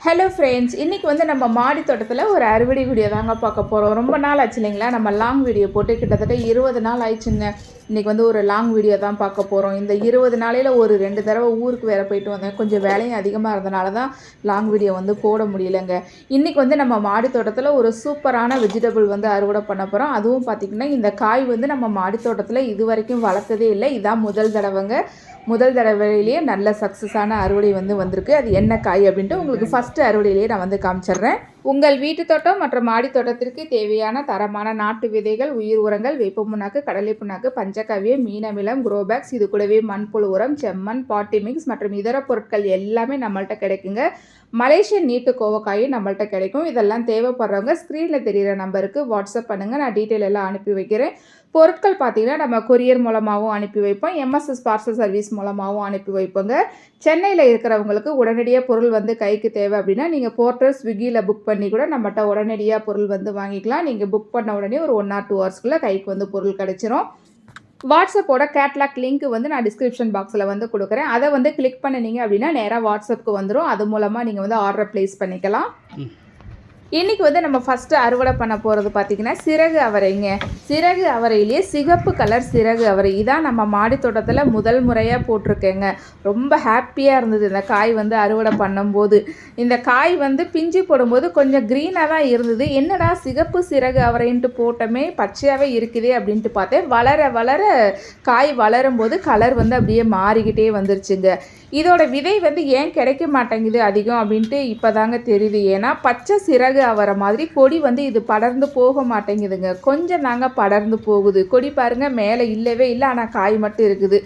Hello friends இன்றைக்கி வந்து நம்ம மாடி தோட்டத்தில் ஒரு அறுவடை வீடியோ தாங்க பார்க்க போகிறோம் ரொம்ப நாள் ஆச்சு இல்லைங்களா? நம்ம லாங் வீடியோ போட்டு கிட்டத்தட்ட இருபது நாள் ஆயிடுச்சுங்க. இன்றைக்கி வந்து ஒரு லாங் வீடியோ தான் பார்க்க போகிறோம் இந்த இருபது நாளையில் ஒரு ரெண்டு தடவை ஊருக்கு வேறு போயிட்டு வந்தேன். கொஞ்சம் வேலையும் அதிகமாக இருந்தனால தான் லாங் வீடியோ வந்து போட முடியலங்க. இன்றைக்கி வந்து நம்ம மாடி தோட்டத்தில் ஒரு சூப்பரான வெஜிடபிள் வந்து அறுவடை பண்ண போகிறோம் அதுவும் பார்த்திங்கன்னா இந்த காய் வந்து நம்ம மாடி தோட்டத்தில் இது வரைக்கும் வளர்த்ததே இல்லை. இதான் முதல் தடவைங்க. முதல் தடவையிலேயே நல்ல சக்ஸஸான அறுவடை வந்து வந்திருக்கு. அது என்ன காய் அப்படின்ட்டு உங்களுக்கு ஃபஸ்ட்டு அறுவடையிலேயே நான் வந்து காமிச்சிடுறேன். உங்கள் வீட்டு தோட்டம் மற்றும் மாடி தோட்டத்திற்கு தேவையான தரமான நாட்டு விதைகள் உயிர் உரங்கள் வேப்ப புண்ணாக்கு கடலை புண்ணாக்கு பஞ்சகவ்யம் மீனமிலம் குரோபேக்ஸ் இது கூடவே மண்புழு உரம் செம்மண் பாட்டி மிக்ஸ் மற்றும் இதர பொருட்கள் எல்லாமே நம்மள்ட்ட கிடைக்குங்க. மலேசியன் நீட்டு கோவக்காயும் நம்மள்ட்ட கிடைக்கும். இதெல்லாம் தேவைப்படுறவங்க ஸ்க்ரீனில் தெரிகிற நம்பருக்கு வாட்ஸ்அப் பண்ணுங்கள் நான் டீட்டெயில் எல்லாம் அனுப்பி வைக்கிறேன். பொருட்கள் பார்த்தீங்கன்னா நம்ம கொரியர் மூலமாகவும் அனுப்பி வைப்போம். எம்எஸ்எஸ் பார்சல் சர்வீஸ் மூலமாகவும் அனுப்பி வைப்போங்க. சென்னையில் இருக்கிறவங்களுக்கு உடனடியாக பொருள் வந்து கைக்கு தேவை அப்படின்னா நீங்கள் போர்ட்டல் ஸ்விக்கியில் புக் பண்ணி கூட நம்மகிட்ட உடனடியாக பொருள் வந்து வாங்கிக்கலாம். நீங்கள் புக் பண்ண உடனே ஒரு ஒன் ஆர் டூ ஹவர்ஸ்க்குள்ளே கைக்கு வந்து பொருள் கிடைச்சிரும். வாட்ஸ்அப்போட கேட்லாக் லிங்க் வந்து நான் டிஸ்கிரிப்ஷன் பாக்ஸில் வந்து கொடுக்குறேன். அதை வந்து கிளிக் பண்ணினீங்க அப்படின்னா நேராக வாட்ஸ்அப்புக்கு வந்துடும் அது மூலமாக நீங்கள் வந்து ஆர்டர் ப்ளேஸ் பண்ணிக்கலாம். இன்றைக்கி வந்து நம்ம ஃபஸ்ட்டு அறுவடை பண்ண போகிறது பார்த்திங்கன்னா சிறகு அவரைங்க. சிறகு அவரையிலேயே சிகப்பு கலர் சிறகு அவரை. இதான் நம்ம மாடி தோட்டத்தில் முதல் முறையாக போட்டிருக்கேங்க. ரொம்ப ஹாப்பியாக இருந்தது இந்த காய் வந்து அறுவடை பண்ணும்போது. இந்த காய் வந்து பிஞ்சு போடும்போது கொஞ்சம் க்ரீனாக தான் இருந்தது. என்னடா சிகப்பு சிறகு அவரைன்ட்டு போட்டோமே பச்சையாகவே இருக்குதே அப்படின்ட்டு பார்த்தேன். வளர வளர காய் வளரும்போது கலர் வந்து அப்படியே மாறிக்கிட்டே வந்துருச்சுங்க. இதோட விதை வந்து ஏன் கிடைக்க மாட்டேங்குது அதிகம் அப்படின்ட்டு இப்போ தாங்க தெரியுது. ஏன்னா பச்சை சிறகு அவரை மாதிரி கொடி வந்து இது படர்ந்து போக மாட்டேங்குதுங்க. கொஞ்சம் தாங்க படர்ந்து போகுது. கொடி பாருங்க மேலே இல்லவே இல்லை ஆனால் காய் மட்டும் இருக்குது.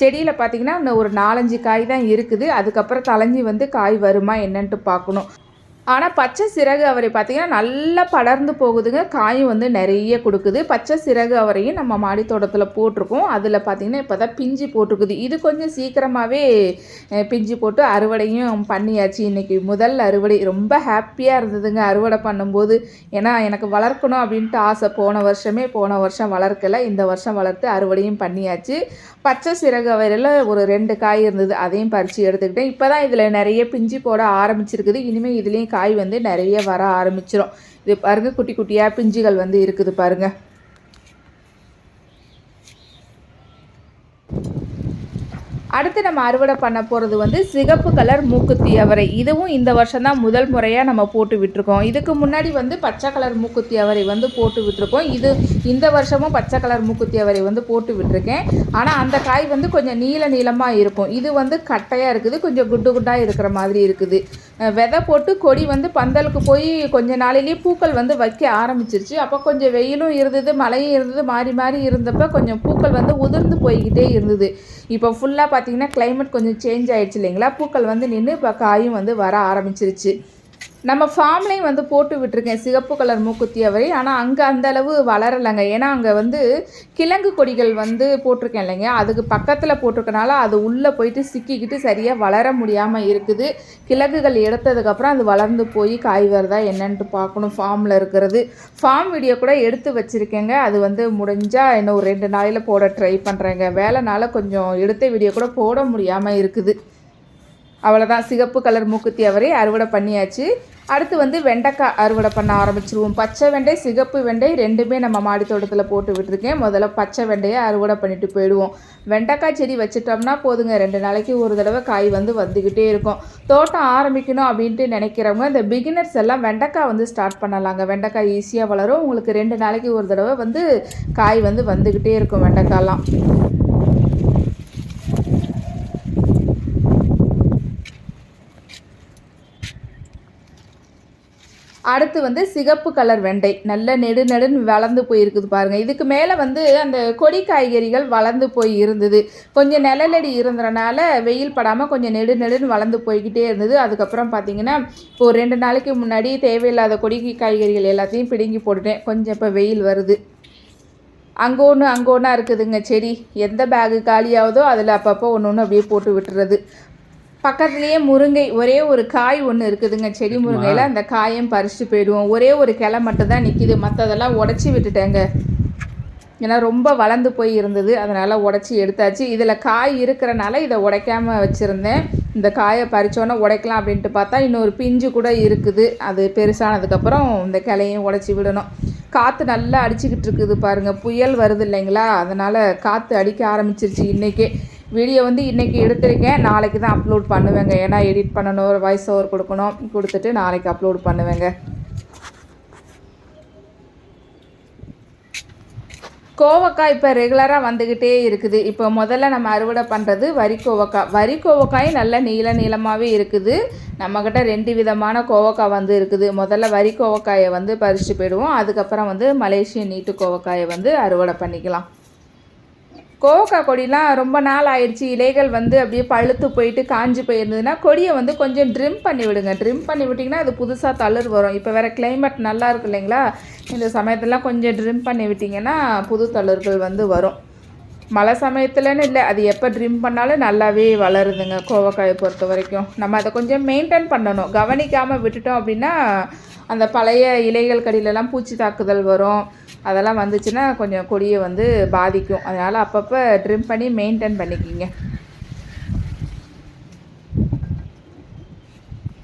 செடியில் பார்த்தீங்கன்னா இன்னும் ஒரு நாலஞ்சு காய் தான் இருக்குது. அதுக்கப்புறம் தலைஞ்சி வந்து காய் வருமா என்னன்ட்டு பார்க்கணும். ஆனால் பச்சை சிறகு அவரை பார்த்திங்கன்னா நல்லா படர்ந்து போகுதுங்க. காயும் வந்து நிறைய கொடுக்குது. பச்சை சிறகு அவரையும் நம்ம மாடி தோட்டத்தில் போட்டிருக்கோம். அதில் பார்த்தீங்கன்னா இப்போ தான் பிஞ்சு போட்டிருக்குது. இது கொஞ்சம் சீக்கிரமாகவே பிஞ்சு போட்டு அறுவடையும் பண்ணியாச்சு. இன்றைக்கி முதல் அறுவடை. ரொம்ப ஹாப்பியாக இருந்ததுங்க அறுவடை பண்ணும்போது. ஏன்னா எனக்கு வளர்க்கணும் அப்படின்ட்டு ஆசை. போன வருஷமே போன வருஷம் வளர்க்கலை. இந்த வருஷம் வளர்த்து அறுவடையும் பண்ணியாச்சு. பச்சை சிறகு அவரையில் ஒரு ரெண்டு காய் இருந்தது. அதையும் பறித்து எடுத்துக்கிட்டேன். இப்போ தான் இதில் நிறைய பிஞ்சு போட ஆரம்பிச்சிருக்குது. இனிமேல் இதுலேயும் காய் வந்து நிறைய வர ஆரம்பிச்சிரும். இது பாருங்க குட்டி குட்டியாக பிஞ்சுகள் வந்து இருக்குது பாருங்கள் அடுத்து நம்ம அறுவடை பண்ண போகிறது வந்து சிகப்பு கலர் மூக்குத்தி அவரை இதுவும் இந்த வருஷம் தான் முதல் முறையாக நம்ம போட்டு விட்டுருக்கோம். இதுக்கு முன்னாடி வந்து பச்சை கலர் மூக்குத்தி அவரை வந்து போட்டு விட்டுருக்கோம். இது இந்த வருஷமும் பச்சை கலர் மூக்குத்தி அவரை வந்து போட்டு விட்டுருக்கேன். ஆனால் அந்த காய் வந்து கொஞ்சம் நீல நீளமாக இருக்கும். இது வந்து கட்டையாக இருக்குது கொஞ்சம் குட்டு குட்டாக இருக்கிற மாதிரி இருக்குது. விதை போட்டு கொடி வந்து பந்தலுக்கு போய் கொஞ்ச நாளிலேயே பூக்கள் வந்து வைக்க ஆரம்பிச்சிருச்சு. அப்போ கொஞ்சம் வெயிலும் இருந்தது மழையும் இருந்தது மாறி மாறி இருந்தப்போ கொஞ்சம் பூக்கள் வந்து உதிர்ந்து போய்கிட்டே இருந்தது. இப்போ ஃபுல்லாக பார்த்தீங்கன்னா கிளைமேட் கொஞ்சம் சேஞ்ச் ஆகிடுச்சு இல்லைங்களா? பூக்கள் வந்து நின்று இப்போ காயும் வந்து வர ஆரம்பிச்சிருச்சு. நம்ம ஃபார்ம்லேயும் வந்து போட்டு விட்டுருக்கேன். சிகப்பு கலர் மூக்குத்தி அவரை. ஆனால் அங்கே அந்த அளவு வளரலைங்க. ஏன்னா அங்கே வந்து கிழங்கு கொடிகள் வந்து போட்டிருக்கேன் இல்லைங்க. அதுக்கு பக்கத்தில் போட்டிருக்கனால அது உள்ளே போயிட்டு சிக்கிக்கிட்டு சரியாக வளர முடியாமல் இருக்குது. கிழங்குகள் எடுத்ததுக்கப்புறம் அது வளர்ந்து போய் காய் வருதா என்னன்ட்டு பார்க்கணும் ஃபார்மில் இருக்கிறது. ஃபார்ம் வீடியோ கூட எடுத்து வச்சுருக்கேங்க. அது வந்து முடிஞ்சால் இன்னும் ஒரு ரெண்டு நாளையில் போட ட்ரை பண்ணுறேங்க வேலைனால கொஞ்சம் எடுத்த வீடியோ கூட போட முடியாமல் இருக்குது. அவ்வளோதான் சிகப்பு கலர் மூக்குத்தி அவரை அறுவடை பண்ணியாச்சு. அடுத்து வந்து வெண்டைக்காய் அறுவடை பண்ண ஆரம்பிச்சிருவோம். பச்சை வெண்டை சிகப்பு வெண்டை ரெண்டுமே நம்ம மாடி தோட்டத்தில் போட்டு விட்டுருக்கேன். முதல்ல பச்சை வெண்டையை அறுவடை பண்ணிட்டு போயிடுவோம். வெண்டைக்காய் செடி வச்சுட்டோம்னா போதுங்க. ரெண்டு நாளைக்கு ஒரு தடவை காய் வந்து வந்துக்கிட்டே இருக்கும். தோட்டம் ஆரம்பிக்கணும் அப்படின்ட்டு நினைக்கிறவங்க இந்த பிகினர்ஸ் எல்லாம் வெண்டைக்காய் வந்து ஸ்டார்ட் பண்ணலாங்க. வெண்டைக்காய் ஈஸியாக வளரும். உங்களுக்கு ரெண்டு நாளைக்கு ஒரு தடவை வந்து காய் வந்து வந்துக்கிட்டே இருக்கும் வெண்டைக்காய்லாம். அடுத்து வந்து சிகப்பு கலர் வெண்டை. நல்ல நெடு நெடுன்னு வளர்ந்து போயிருக்குது பாருங்கள் இதுக்கு மேலே வந்து அந்த கொடி காய்கறிகள் வளர்ந்து போய் இருந்தது. கொஞ்சம் நிழலடி இருந்ததுனால வெயில் படாமல் கொஞ்சம் நெடு நெடுன்னு வளர்ந்து போய்கிட்டே இருந்தது. அதுக்கப்புறம் பார்த்தீங்கன்னா இப்போ ஒரு ரெண்டு நாளைக்கு முன்னாடி தேவையில்லாத கொடி காய்கறிகள் எல்லாத்தையும் பிடுங்கி போட்டுட்டேன். கொஞ்சம் இப்போ வெயில் வருது. அங்கே ஒன்று அங்கே ஒன்றா இருக்குதுங்க செடி. எந்த பேகு காலியாகுதோ அதில் அப்பப்போ ஒன்று ஒன்று அப்படியே போட்டு விட்டுறது. பக்கத்துலேயே முருங்கை ஒரே ஒரு காய் ஒன்று இருக்குதுங்க செடி முருங்கையில். அந்த காயும் பறிச்சுட்டு போயிடுவோம். ஒரே ஒரு கிளை மட்டும் தான் நிற்கிது மற்றதெல்லாம் உடச்சி விட்டுட்டேங்க. ஏன்னா ரொம்ப வளர்ந்து போய் இருந்தது. அதனால் உடச்சி எடுத்தாச்சு. இதில் காய் இருக்கிறனால இதை உடைக்காம வச்சுருந்தேன். இந்த காயை பறிச்சோன்னே உடைக்கலாம் அப்படின்ட்டு பார்த்தா இன்னொரு பிஞ்சு கூட இருக்குது. அது பெருசானதுக்கப்புறம் இந்த கிளையும் உடச்சி விடணும். காற்று நல்லா அடிச்சுக்கிட்டு இருக்குது பாருங்கள் புயல் வருது இல்லைங்களா? அதனால் காற்று அடிக்க ஆரம்பிச்சிருச்சு இன்றைக்கே வீடியோ வந்து இன்றைக்கி எடுத்திருக்கேன். நாளைக்கு தான் அப்லோட் பண்ணுவேங்க. ஏன்னா எடிட் பண்ணணும் வாய்ஸ் ஓவர் கொடுக்கணும் கொடுத்துட்டு நாளைக்கு அப்லோட் பண்ணுவேங்க. கோவக்காய் இப்போ ரெகுலராக வந்துக்கிட்டே இருக்குது. இப்போ முதல்ல நம்ம அறுவடை பண்ணுறது வரி கோவக்காய். வரி கோவக்காயும் நல்ல நீள நீளமாகவே இருக்குது. நம்மக்கிட்ட ரெண்டு விதமான கோவக்காய் வந்து இருக்குது. முதல்ல வரி கோவக்காயை வந்து பறித்து போயிடுவோம். அதுக்கப்புறம் வந்து மலேசியன் நீட்டு கோவக்காயை வந்து அறுவடை பண்ணிக்கலாம். கோவக்காய் கொடிலாம் ரொம்ப நாள் ஆயிடுச்சு. இலைகள் வந்து அப்படியே பழுத்து போயிட்டு காஞ்சி போயிருந்ததுன்னா கொடியை வந்து கொஞ்சம் ட்ரிம் பண்ணி விடுங்க. ட்ரிம் பண்ணி விட்டிங்கன்னா அது புதுசாக தளர் வரும். இப்போ வேறு கிளைமேட் நல்லா இருக்கு இல்லைங்களா? இந்த சமயத்தெல்லாம் கொஞ்சம் ட்ரிம் பண்ணி விட்டிங்கன்னா புது தளர்கள் வந்து வரும். மழை சமயத்துலன்னு இல்லை. அது எப்போ ட்ரிம் பண்ணாலும் நல்லாவே வளருதுங்க கோவக்காயை பொறுத்த வரைக்கும் நம்ம அதை கொஞ்சம் மெயின்டைன் பண்ணணும். கவனிக்காமல் விட்டுட்டோம் அப்படின்னா அந்த பழைய இலைகள் கடியிலலாம் பூச்சி தாக்குதல் வரும். அதெல்லாம் வந்துச்சுன்னா கொஞ்சம் கொடியை வந்து பாதிக்கும். அதனால் அப்பப்போ ட்ரிம் பண்ணி மெயின்டைன் பண்ணிக்கிங்க.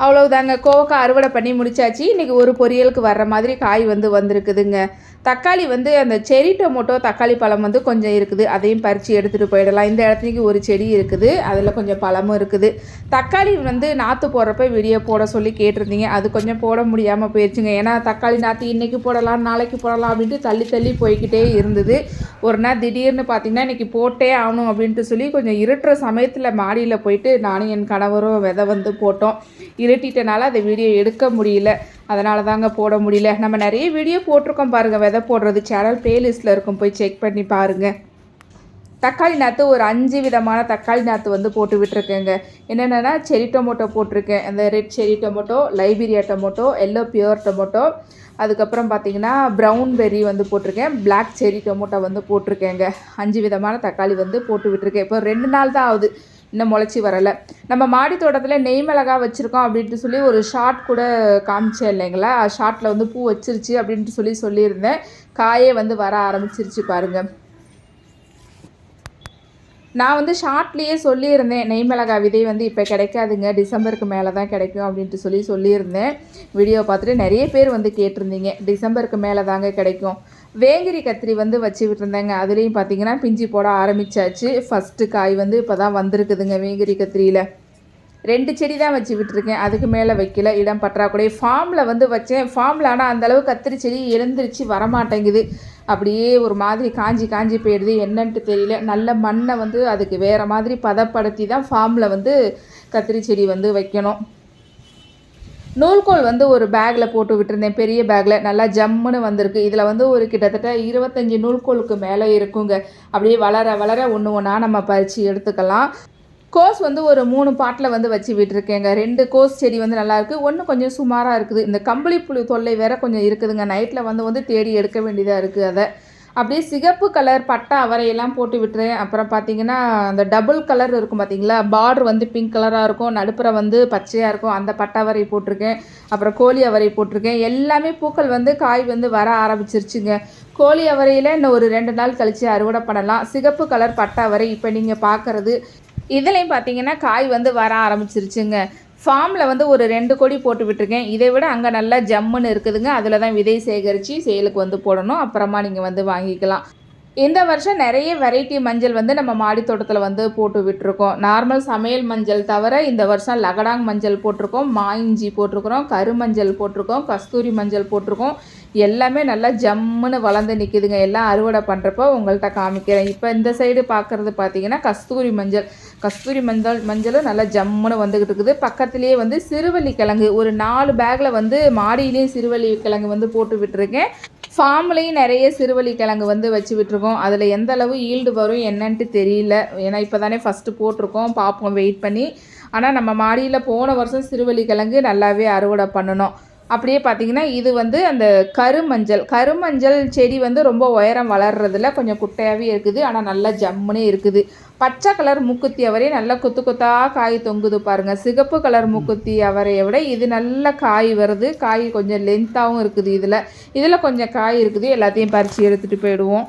அவ்வளவுதாங்க. கோவக்காய் அறுவடை பண்ணி முடிச்சாச்சு. இன்றைக்கி ஒரு பொரியலுக்கு வர்ற மாதிரி காய் வந்து வந்திருக்குதுங்க. தக்காளி வந்து அந்த செரி டொமோட்டோ தக்காளி பழம் வந்து கொஞ்சம் இருக்குது. அதையும் பறித்து எடுத்துகிட்டு போயிடலாம். இந்த இடத்துக்கு ஒரு செடி இருக்குது. அதில் கொஞ்சம் பழமும் இருக்குது. தக்காளி வந்து நாற்று போடுறப்ப வீடியோ போட சொல்லி கேட்டிருந்தீங்க. அது கொஞ்சம் போட முடியாமல் போயிடுச்சுங்க ஏன்னா தக்காளி நாற்று இன்றைக்கி போடலாம் நாளைக்கு போடலாம் அப்படின்ட்டு தள்ளி தள்ளி போய்கிட்டே இருந்தது. ஒரு நாள் திடீர்னு பார்த்திங்கன்னா இன்றைக்கி போட்டே ஆகணும் அப்படின்ட்டு சொல்லி கொஞ்சம் இருட்டுற சமயத்தில் மாடியில் போயிட்டு நானும் என் கணவரும் விதை வந்து போட்டோம். இருட்டிட்டனால அதை வீடியோ எடுக்க முடியல. அதனால தாங்க போட முடியல. நம்ம நிறைய வீடியோ போட்டிருக்கோம் பாருங்கள் விதை போடுறது சேனல் ப்ளேலிஸ்ட்டில் இருக்கும். போய் செக் பண்ணி பாருங்கள் தக்காளி நாற்று ஒரு அஞ்சு விதமான தக்காளி நாற்று வந்து போட்டு விட்டுருக்கேங்க. என்னென்னா செரி டொமோட்டோ போட்டிருக்கேன். அந்த red cherry tomato Liberia tomato yellow pear tomato அதுக்கப்புறம் பார்த்தீங்கன்னா ப்ரௌன் பெர்ரி வந்து போட்டிருக்கேன். பிளாக் செரி டொமோட்டோ வந்து போட்டிருக்கேங்க. அஞ்சு விதமான தக்காளி வந்து போட்டு விட்டுருக்கேன். இப்போ ரெண்டு நாள் தான் ஆகுது. இன்னும் முளைச்சி வரலை. நம்ம மாடி தோட்டத்தில் நெய் மிளகா வச்சுருக்கோம் அப்படின்ட்டு சொல்லி ஒரு ஷார்ட் கூட காமிச்சேன் இல்லைங்களா? ஷார்ட்டில் வந்து பூ வச்சிருச்சு அப்படின்ட்டு சொல்லி சொல்லியிருந்தேன். காயே வந்து வர ஆரம்பிச்சிருச்சு பாருங்கள் நான் வந்து ஷார்ட்லேயே சொல்லியிருந்தேன் நெய் மிளகா விதை வந்து இப்போ கிடைக்காதுங்க டிசம்பருக்கு மேலே தான் கிடைக்கும் அப்படின்ட்டு சொல்லி சொல்லியிருந்தேன். வீடியோ பார்த்துட்டு நிறைய பேர் வந்து கேட்டிருந்தீங்க டிசம்பருக்கு மேலே தாங்க கிடைக்கும். வேங்கிரி கத்திரி வந்து வச்சுக்கிட்டு இருந்தேங்க அதுலேயும் பார்த்தீங்கன்னா பிஞ்சு போட ஆரம்பித்தாச்சு ஃபஸ்ட்டு காய் வந்து இப்போ தான் வந்திருக்குதுங்க வேங்கிரி கத்திரியில். ரெண்டு செடி தான் வச்சு விட்டுருக்கேன். அதுக்கு மேலே வைக்கல. இடம் பற்றாக்குறை. ஃபார்மில் வந்து வச்சேன். ஃபார்மில் ஆனால் அந்தளவு கத்திரி செடி எழுந்திரிச்சு வரமாட்டேங்குது. அப்படியே ஒரு மாதிரி காஞ்சி காஞ்சி போயிடுது. என்னன்ட்டு தெரியல. நல்ல மண்ணை வந்து அதுக்கு வேறு மாதிரி பதப்படுத்தி தான் ஃபார்மில் வந்து கத்திரி செடி வந்து வைக்கணும். நூல்கோல் வந்து ஒரு பேக்கில் போட்டு விட்டுருந்தேன். பெரிய பேக்கில் நல்லா ஜம்முன்னு வந்திருக்கு. இதில் வந்து ஒரு கிட்டத்தட்ட இருபத்தஞ்சி நூல்கோலுக்கு மேலே இருக்குங்க. அப்படியே வளர வளர ஒன்று ஒன்றா நம்ம பறித்து எடுத்துக்கலாம். கோஸ் வந்து ஒரு மூணு பாட்டில் வந்து வச்சு விட்டுருக்கேங்க. ரெண்டு கோஸ் செடி வந்து நல்லாயிருக்கு ஒன்று கொஞ்சம் சுமாராக இருக்குது. இந்த கம்பளி புழு தொல்லை வேற கொஞ்சம் இருக்குதுங்க. நைட்டில் வந்து வந்து தேடி எடுக்க வேண்டியதாக இருக்குது அதை. அப்படியே சிகப்பு கலர் பட்டை அவரையெல்லாம் போட்டு விட்டுறேன் அப்புறம் பார்த்தீங்கன்னா அந்த டபுள் கலர் இருக்கும் பார்த்தீங்களா பார்டர் வந்து பிங்க் கலராக இருக்கும். நடுப்புற வந்து பச்சையாக இருக்கும். அந்த பட்டை அவரை போட்டிருக்கேன். அப்புறம் கோழி அவரை போட்டிருக்கேன். எல்லாமே பூக்கள் வந்து காய் வந்து வர ஆரம்பிச்சிருச்சுங்க. கோழி அவரையில் இன்னும் ஒரு ரெண்டு நாள் கழித்து அறுவடை பண்ணலாம். சிகப்பு கலர் பட்டை அவரை இப்போ நீங்கள் பார்க்குறது இதுலேயும் பார்த்தீங்கன்னா காய் வந்து வர ஆரம்பிச்சிருச்சுங்க. ஃபார்மில் வந்து ஒரு ரெண்டு கொடி போட்டு விட்டுருக்கேன். இதை விட அங்கே நல்லா ஜம்முன்னு இருக்குதுங்க. அதில் தான் விதை சேகரித்து சேலுக்கு வந்து போடணும். அப்புறமா நீங்கள் வந்து வாங்கிக்கலாம். இந்த வருஷம் நிறைய வெரைட்டி மஞ்சள் வந்து நம்ம மாடி தோட்டத்தில் வந்து போட்டு விட்டுருக்கோம். நார்மல் சமையல் மஞ்சள் தவிர இந்த வருஷம் லகடாங் மஞ்சள் போட்டிருக்கோம் மாயிஞ்சி போட்டிருக்கிறோம் கருமஞ்சள் போட்டிருக்கோம் கஸ்தூரி மஞ்சள் போட்டிருக்கோம். எல்லாமே நல்லா ஜம்முன்னு வளர்ந்து நிற்கிதுங்க எல்லாம் அறுவடை பண்ணுறப்போ உங்கள்கிட்ட காமிக்கிறேன். இப்போ இந்த சைடு பார்க்குறது பார்த்தீங்கன்னா கஸ்தூரி மஞ்சள். கஸ்தூரி மஞ்சள் மஞ்சளும் நல்லா ஜம்முன்னு வந்துக்கிட்டு இருக்குது. பக்கத்துலேயே வந்து சிறுவள்ளி கிழங்கு. ஒரு நாலு பேக்கில் வந்து மாடியிலையும் சிறுவள்ளி கிழங்கு வந்து போட்டு விட்டுருக்கேன். ஃபார்ம்லேயும் நிறைய சிறுவலி கிழங்கு வந்து வச்சு விட்டுருக்கோம் அதில் எந்த அளவு ஈல்டு வரும் என்னன்ட்டு தெரியல. ஏன்னா இப்போ தானே ஃபஸ்ட்டு போட்டிருக்கோம். பார்ப்போம் வெயிட் பண்ணி. ஆனால் நம்ம மாடியில் போன வருஷம் சிறுவலி கிழங்கு நல்லாவே அறுவடை பண்ணணும். அப்படியே பார்த்தீங்கன்னா இது வந்து அந்த கருமஞ்சள். கருமஞ்சள் செடி வந்து ரொம்ப உயரம் வளர்றதில்ல கொஞ்சம் குட்டையாகவே இருக்குது. ஆனால் நல்லா ஜம்முனே இருக்குது. பச்சை கலர் மூக்குத்தி அவரை நல்லா கொத்து கொத்தாக காய் தொங்குது பாருங்கள் சிகப்பு கலர் மூக்குத்தி அவரையை விட இது நல்ல காய் வருது. காய் கொஞ்சம் லென்த்தாகவும் இருக்குது இதில். இதில் கொஞ்சம் காய் இருக்குது. எல்லாத்தையும் பறித்து எடுத்துகிட்டு போயிடுவோம்.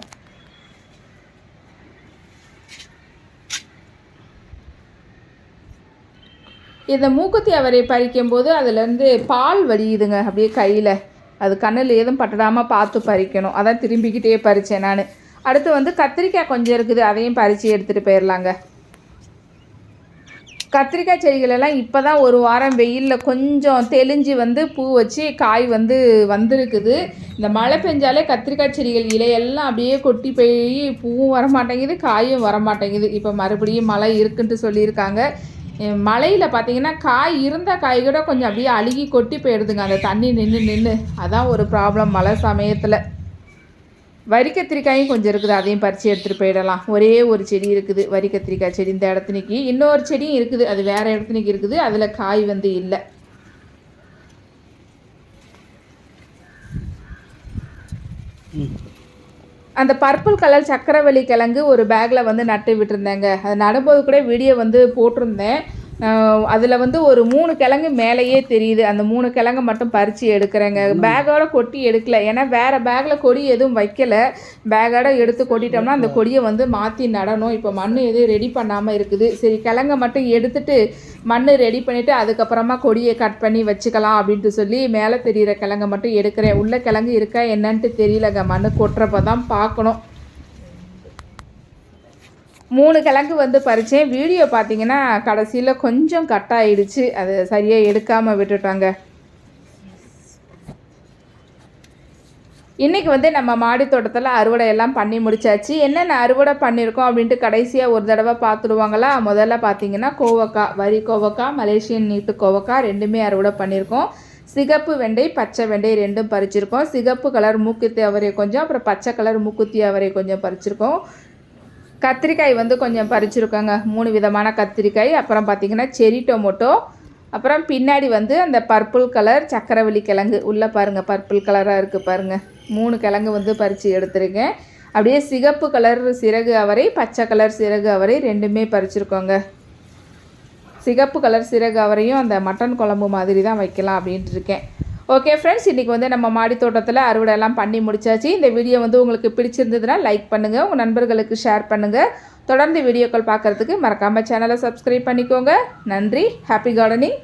இந்த மூக்குத்தி அவரை பறிக்கும்போது அதுலேருந்து பால் வடியுதுங்க அப்படியே கையில். அது கண்ணில் எதுவும் பட்டடாமல் பார்த்து பறிக்கணும். அதான் திரும்பிக்கிட்டே பறித்தேன் நான். அடுத்து வந்து கத்திரிக்காய் கொஞ்சம் இருக்குது அதையும் பறித்து எடுத்துகிட்டு போயிடலாங்க கத்திரிக்காய் செடிகளெல்லாம் இப்போ தான் ஒரு வாரம் வெயிலில் கொஞ்சம் தெளிஞ்சு வந்து பூ வச்சு காய் வந்து வந்திருக்குது. இந்த மழை பெஞ்சாலே கத்திரிக்காய் செடிகள் இலையெல்லாம் அப்படியே கொட்டி போய் பூவும் வர மாட்டேங்குது காயும் வர மாட்டேங்குது இப்போ மறுபடியும் மழை இருக்குன்ட்டு சொல்லியிருக்காங்க. மழையில் பார்த்தீங்கன்னா காய் இருந்த காய் கூட கொஞ்சம் அப்படியே அழுகி கொட்டி போயிடுதுங்க. அந்த தண்ணி நின்று நின்று அதான் ஒரு ப்ராப்ளம் மழை சமயத்தில். வரி கத்திரிக்காயும் கொஞ்சம் இருக்குது. அதையும் பறித்து எடுத்துகிட்டு போயிடலாம். ஒரே ஒரு செடி இருக்குது. வரி கத்திரிக்காய் செடி இந்த இடத்துனிக்கு இன்னொரு செடியும் இருக்குது. அது வேறு இடத்துனிக்கு இருக்குது. அதில் காய் வந்து இல்லை. ம். அந்த பர்பிள் கலர் சக்கரவள்ளி கிழங்கு ஒரு பேக்கில் வந்து நட்டு விட்டுருந்தேங்க. அது நடும்போது கூட வீடியோ வந்து போட்டிருந்தேன். அதில் வந்து ஒரு மூணு கிழங்கு மேலேயே தெரியுது. அந்த மூணு கிழங்கு மட்டும் பறித்து எடுக்கிறேங்க. பேக்கோட கொட்டி எடுக்கல. ஏன்னா வேறு பேக்கில் கொடி எதுவும் வைக்கல. பேக்கோட எடுத்து கொட்டிட்டோம்னா அந்த கொடியை வந்து மாற்றி நடணும். இப்போ மண் எதுவும் ரெடி பண்ணாமல் இருக்குது. சரி கிழங்க மட்டும் எடுத்துட்டு மண் ரெடி பண்ணிவிட்டு அதுக்கப்புறமா கொடியை கட் பண்ணி வச்சுக்கலாம் அப்படின்ட்டு சொல்லி மேலே தெரிகிற கிழங்க மட்டும் எடுக்கிறேன். உள்ள கிழங்கு இருக்கா என்னன்ட்டு தெரியலங்க. மண் கொட்டுறப்ப தான் பார்க்கணும். மூணு கிழங்கு வந்து பறித்தேன் வீடியோ பார்த்தீங்கன்னா கடைசியில் கொஞ்சம் கட் ஆகிடுச்சு அது சரியாக எடுக்காமல் விட்டுட்டாங்க. இன்றைக்கி வந்து நம்ம மாடி தோட்டத்தில் அறுவடை எல்லாம் பண்ணி முடிச்சாச்சு. என்னென்ன அறுவடை பண்ணியிருக்கோம் அப்படின்ட்டு கடைசியாக ஒரு தடவை பார்த்துடுவாங்களா? முதல்ல பார்த்தீங்கன்னா கோவக்காய் வரி கோவக்காய் மலேசியன் நீட்டு கோவக்காய் ரெண்டுமே அறுவடை பண்ணியிருக்கோம் சிகப்பு வெண்டை பச்சை வெண்டை ரெண்டும் பறிச்சிருக்கோம். சிகப்பு கலர் மூக்குத்தி அவரை கொஞ்சம் அப்புறம் பச்சை கலர் மூக்குத்தி அவரை கொஞ்சம் பறிச்சிருக்கோம். கத்திரிக்காய் வந்து கொஞ்சம் பறிச்சிருக்கோங்க. மூணு விதமான கத்திரிக்காய். அப்புறம் பார்த்திங்கன்னா செரி டொமோட்டோ. அப்புறம் பின்னாடி வந்து அந்த பர்பிள் கலர் சக்கரவள்ளி கிழங்கு. உள்ளே பாருங்கள் பர்பிள் கலராக இருக்குது பாருங்கள் மூணு கிழங்கு வந்து பறித்து எடுத்துருக்கேன் அப்படியே சிகப்பு கலர் சிறகு அவரை பச்சை கலர் சிறகு அவரை ரெண்டுமே பறிச்சிருக்கோங்க. சிகப்பு கலர் சிறகு அவரையும் அந்த மட்டன் குழம்பு மாதிரி தான் வைக்கலாம் அப்படின்ட்டு இருக்கேன். ஓகே ஃப்ரெண்ட்ஸ் இன்றைக்கி வந்து நம்ம மாடி தோட்டத்தில் அறுவடைலாம் பண்ணி முடிச்சாச்சு. இந்த வீடியோ வந்து உங்களுக்கு பிடிச்சிருந்ததுன்னா லைக் பண்ணுங்கள் உங்கள் நண்பர்களுக்கு ஷேர் பண்ணுங்கள் தொடர்ந்து வீடியோக்கள் பார்க்குறதுக்கு மறக்காமல் சேனலை சப்ஸ்கிரைப் பண்ணிக்கோங்க. நன்றி ஹாப்பி கார்டனிங்